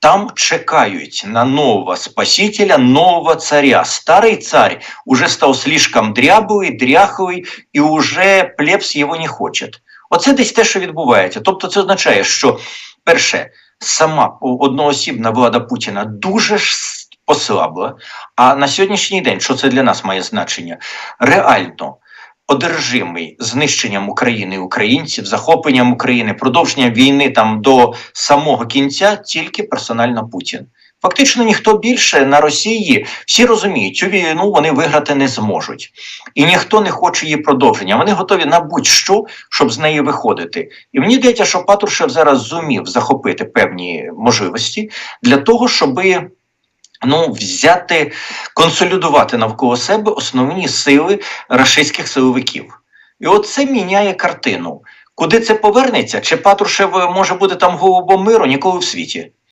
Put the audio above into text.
Там чекають на нового спасителя, нового царя. Старый царь уже став слишком дрябовий, дряховий, і уже плебс його не хоче. Оце десь те, що відбувається. Тобто, це означає, що перше, сама одноосібна влада Путіна дуже ж послабла. А на сьогоднішній день, що це для нас має значення? Реально одержимий знищенням України і українців, захопленням України, продовженням війни там до самого кінця, тільки персонально Путін. Фактично ніхто більше на Росії всі розуміють, цю війну вони виграти не зможуть, і ніхто не хоче її продовження. Вони готові на будь-що, щоб з неї виходити. І мені здається, що Патрушев зараз зумів захопити певні можливості для того, щоби ну, взяти, консолідувати навколо себе основні сили рашистських силовиків. І от це міняє картину. Куди це повернеться? Чи Патрушев може бути там голубом миру ніколи в світі?